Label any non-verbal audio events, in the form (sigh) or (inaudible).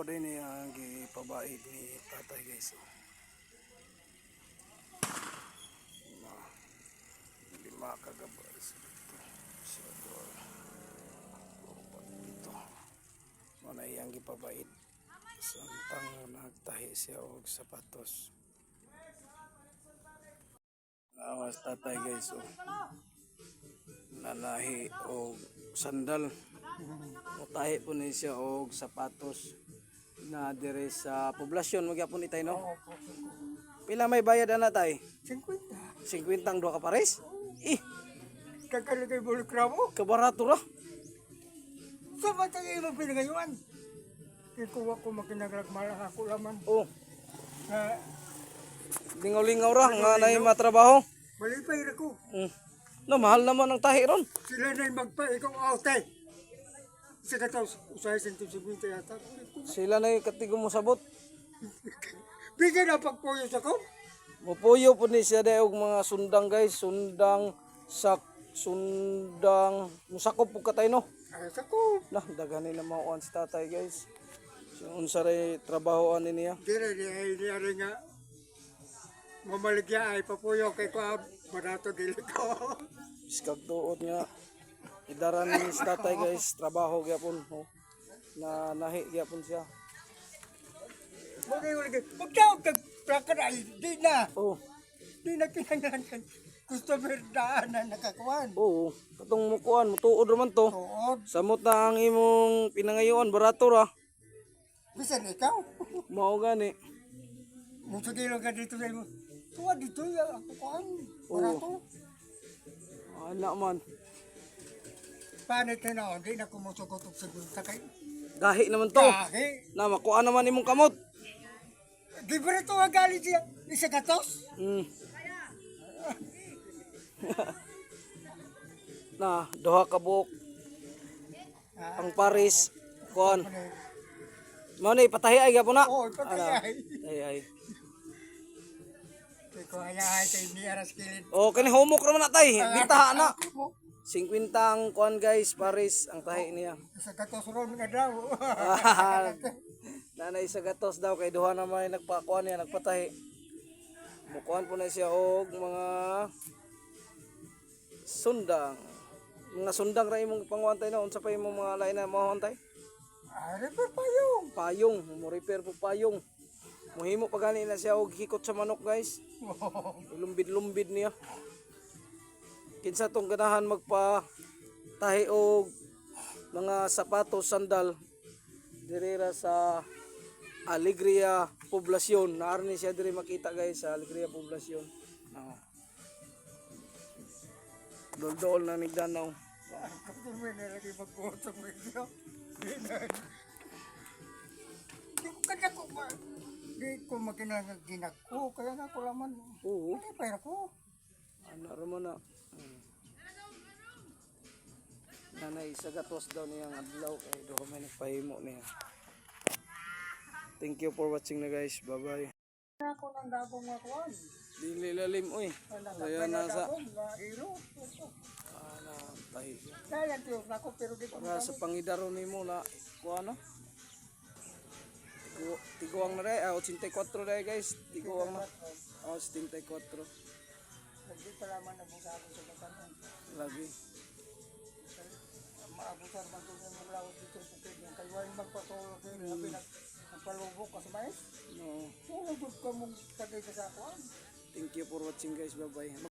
trabaho din niya ang gipabaid ni tatay guys. oh. Lima kagabas dito. Sa door. Upat dito. Muna iyang gipabaid. Samtang nagtahi siya og sapatos. Awas tatay guys oh. Nanahi og sandal. Mutahi po ni siya og sapatos na dire sa poblasyon magyapon itay no. Pila may bayad ana tay? 50. 50 ang duha ka pares? Eh, Kakalagay mo kramo. kabarato ra. Sa batang imong pinagayuan. Kikuha ko makinaglag ako laman. Oh, Na lingaw-lingaw ra nga nay matrabaho. malipay na ko. Mm. No, mahal naman ang tahi ron. Sila na magpa, ikaw outay. Sa kataw, usahay sa intensibito yata. Sila na yung katigo mo sabot. Bigyan (laughs) na pagpuyo sa ko. Mupuyo po ni siya dahil mga sundang guys, sundang sak sundang musakop po katay no. Ay sa ko. Nah, daghanin na mauan si tatay guys. Unsa ray trabahoan ni niya? Dira di ay ay nga. Mamaligya ay papuyo kay ko barato dili (laughs) ko. Iskag tuod nga. Idaran ni tatay guys, trabaho gyapon. Oh. Na nahi gyapon siya. Bagay ulit. Pagkaw kag ay di na. Oh, Di na kinanglan. Customer daan na nakakuan. oo. Katong mukuan, mutuod raman to. Oo. Samot na ang imong pinangayoan, barato ra. Bisan ikaw. (laughs) Mao gani. Musugilo ka dito sa imo. Tuwa dito ya ako kuan. Barato. Ana man. Paano ito na? Hindi na kumusugot og segundo kay. Gahi naman to. Kahi. Na makuha naman imong kamot. Di ba ito ang galing siya? Isa katos? Mm. (laughs) na, duha ka buok. Ang Paris, kuan. Mao ni patahi ay gyapon na. Oo, pagkayay. Ay ay. Kaya ko hayay kay ni Aras Kilid. Oh, kani humok ra man na tay. Bitaha na. 50 ang kuan guys, Paris ang tahi niya. Isa katos ron nga daw. (laughs) Nanay sa gatos daw kay duha na may nagpakuan niya, nagpatahi. Mukuan po na siya og mga sundang. Mga sundang ra imong panguantay na unsa pa imong mga lain na mo antay? Ari pa pa yung. Payong, mo repair po payong. Muhimo pa gani na siya og hikot sa manok guys. (laughs) Lumbid-lumbid niya. Kinsa tong ganahan magpa tahi og mga sapatos, sandal dirira sa Alegria Poblasyon. Naarni siya diri makita guys sa Alegria Poblasyon. Oh. Dol-dol na nigdanaw. Kapag may nilagay magbuhotong medyo. Di na. Di ko ko ma. Di ko makinang ginako. Kaya nga ko laman. Oo. Hindi pa ko. Ano raman na. Hmm. Nanay sa gatos daw niyang adlaw kay do may nagpahimo niya. Thank you for watching na guys. Bye bye. Ako nang dabong mga kuwan. Dili lalim oy. Kaya nasa ana tahi. Kaya tiyok na ako pero di ko Para sa pangidaro nimo na ko ano? Tiguang na rin, ah, 84 na rin guys. Tiguang na. Oh, 74. Hindi pa naman nabusado sa batanan. Lagi. Maabusar man ito yung mulawat dito sa bukid. Yung kayo magpatulo kayo. Sabi na, nagpalubok ka sa mais. No. Tulog ka mong tagay sa sakuan. Thank you for watching guys. Bye bye.